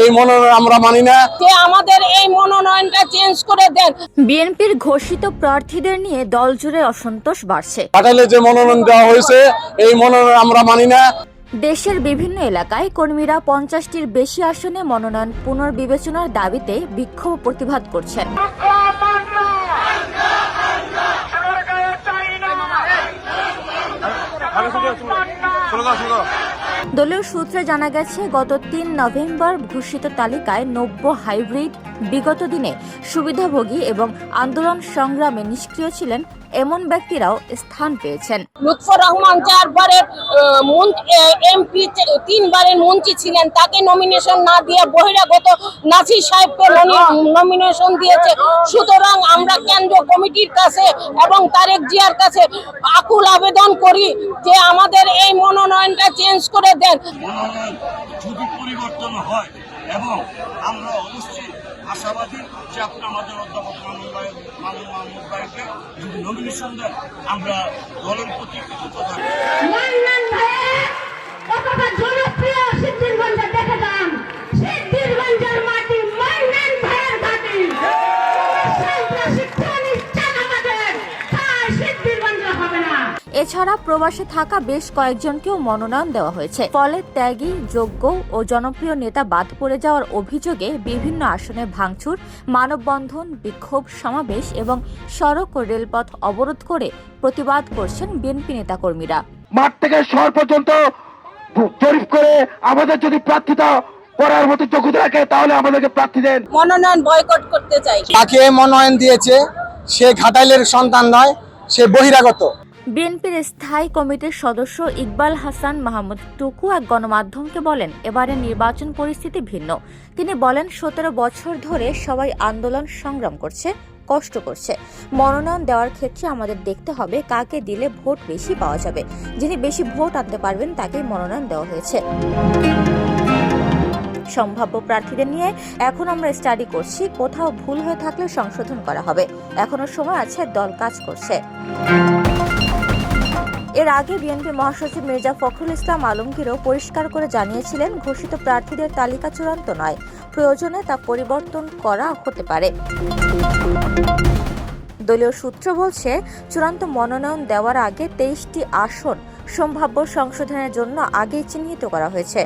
এই মনোনয়ন আমরা মানি না। যে আমাদের এই মনোনয়নটা চেঞ্জ করে দেন। বিএনপির ঘোষিত প্রার্থীদের নিয়ে দলজুড়ে অসন্তোষ বাড়ছে। ঘাটাইলে যে মনোনয়ন দেওয়া হয়েছে এই মনোনয়ন আমরা মানি না। দেশের বিভিন্ন এলাকায় কর্মীরা পঞ্চাশটির বেশি আসনে মনোনয়ন পুনর্বিবেচনার দাবিতে বিক্ষোভ প্রতিবাদ করছেন। দলীয় সূত্রে জানা গেছে গত তিন নভেম্বর ঘোষিত তালিকায় নব্য হাইব্রিড বিগত দিনে সুবিধাভোগী এবং আন্দোলন সংগ্রামে নিষ্ক্রিয় ছিলেন এমন ব্যক্তিরাও স্থান পেয়েছেন। লুৎফর রহমান চারবারের এমপি তিনবারের মন্ত্রী ছিলেন। তাকে নমিনেশন না দিয়ে বহিরাগত নাসির সাহেবকে নমিনেশন দিয়েছে। সুতরাং আমরা কেন্দ্র কমিটির কাছে এবং তারেক জিয়ার কাছে আকুল আবেদন করি যে আমাদের এই মনোনয়নটা চেঞ্জ করে দেন। মনোনয়ন যদি পরিবর্তন হয় এবং আমরা অবশ্যই আশাবাদী যে আপনি আমাদের অধ্যাপক মামুন ভাই, মামুন মাহমুদ ভাইকে যদি নমিনেশন দেন, আমরা দলের প্রতি কৃতজ্ঞ এছাড়া প্রবাসে থাকা বেশ কয়েকজনকেও মনোনয়ন দেওয়া হয়েছে। ফলে ত্যাগী যোগ্য ও জনপ্রিয় নেতা বাদ পড়ে যাওয়ার অভিযোগে বিভিন্ন আসনে ভাঙচুর মানববন্ধন বিক্ষোভ সমাবেশ এবং সড়ক ও রেলপথ অবরোধ করে প্রতিবাদ করছেন বিএনপি নেতাকর্মীরা। মাঠ থেকে শহর পর্যন্ত জরিপ করে আমাদের যদি প্রার্থিতা করার মতো যোগ্যতা রাখে তাহলে আমাদেরকে প্রার্থী দেন। মনোনয়ন বয়কট করতে চাই। তাকে মনোনয়ন দিয়েছে সে ঘাটাইলের সন্তান নয় সে বহিরাগত। বিএনপির স্থায়ী কমিটির সদস্য ইকবাল হাসান মাহমুদ টুকু এক গণমাধ্যমকে বলেন এবারে নির্বাচন পরিস্থিতি ভিন্ন। তিনি বলেন, সতেরো বছর ধরে সবাই আন্দোলন সংগ্রাম করছে, কষ্ট করছে। মনোনয়ন দেওয়ার ক্ষেত্রে আমাদের দেখতে হবে কাকে দিলে ভোট বেশি পাওয়া যাবে। যিনি বেশি ভোট আনতে পারবেন, তাকেই মনোনয়ন দেওয়া হয়েছে। সম্ভাব্য প্রার্থীদের নিয়ে এখন আমরা স্টাডি করছি, কোথাও ভুল হয়ে থাকলে সংশোধন করা হবে। এখনও সময় আছে, দল কাজ করছে। এর আগে বিএনপি মহাসচিব মির্জা ফখরুল ইসলাম আলমগীরও পরিষ্কার করে জানিয়েছিলেন, ঘোষিত প্রার্থীদের তালিকা চূড়ান্ত নয়, প্রয়োজনে তা পরিবর্তন করা হতে পারে। দলীয় সূত্র বলছে, চূড়ান্ত মনোনয়ন দেওয়ার আগে তেইশটি আসন সম্ভাব্য সংশোধনের জন্য আগেই চিহ্নিত করা হয়েছে।